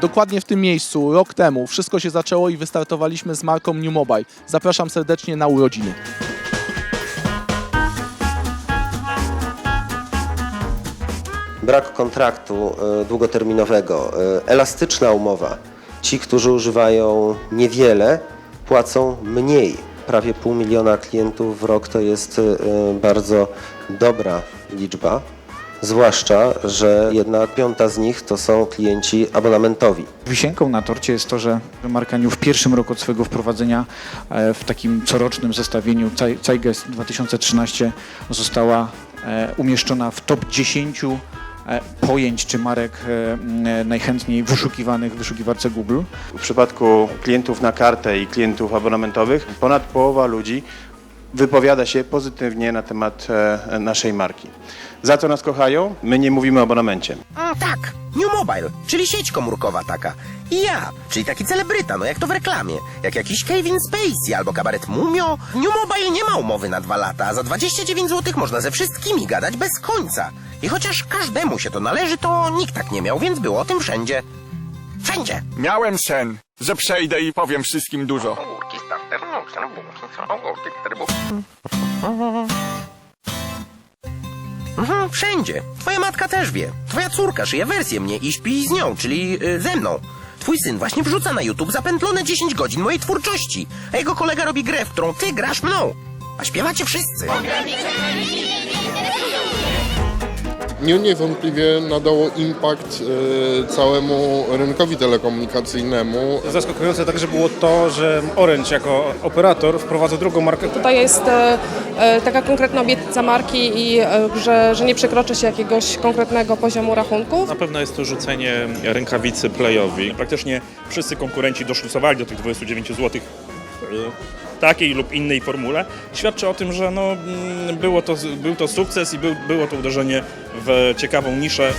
Dokładnie w tym miejscu, rok temu, wszystko się zaczęło i wystartowaliśmy z marką New Mobile. Zapraszam serdecznie na urodziny. Brak kontraktu e, długoterminowego, e, elastyczna umowa. Ci, którzy używają niewiele, płacą mniej. Prawie pół miliona klientów w rok to jest e, bardzo dobra liczba. Zwłaszcza, że jedna piąta z nich to są klienci abonamentowi. Wisienką na torcie jest to, że marka New w pierwszym roku od swojego wprowadzenia e, w takim corocznym zestawieniu Zei- Zeitgeist 2013 została e, umieszczona w top 10 e, pojęć czy marek najchętniej wyszukiwanych w wyszukiwarce Google. W przypadku klientów na kartę i klientów abonamentowych ponad połowa ludzi wypowiada się pozytywnie na temat e, naszej marki. Za co nas kochają? My nie mówimy o abonamencie. Mm, tak, New Mobile, czyli sieć komórkowa taka. I ja, czyli taki celebryta, no jak to w reklamie. Jak jakiś Kevin Spacey albo kabaret Mumio. New Mobile nie ma umowy na dwa lata, a za 29 zł można ze wszystkimi gadać bez końca. I chociaż każdemu się to należy, to nikt tak nie miał, więc było o tym wszędzie. Wszędzie! Miałem sen, że przejdę i powiem wszystkim dużo. Mhm, wszędzie. Twoja matka też wie. Twoja córka szyje wersję mnie i śpi z nią, czyli y, ze mną. Twój syn właśnie wrzuca na YouTube zapętlone 10 godzin mojej twórczości, a jego kolega robi grę, w którą ty grasz mną. A śpiewacie wszyscy. New niewątpliwie nadało impact e, całemu rynkowi telekomunikacyjnemu. Zaskakujące także było to, że Orange jako operator wprowadza drugą markę, Tutaj jest e, e, taka konkretna obietnica marki i że, że nie przekroczy się jakiegoś konkretnego poziomu rachunków. Na pewno jest to rzucenie rękawicy playowi. Praktycznie wszyscy konkurenci doszlusowali do tych 29 zł takiej lub innej formule. Świadczy o tym, że no, mm, było to, był to sukces i był, było to uderzenie w ciekawą niszę.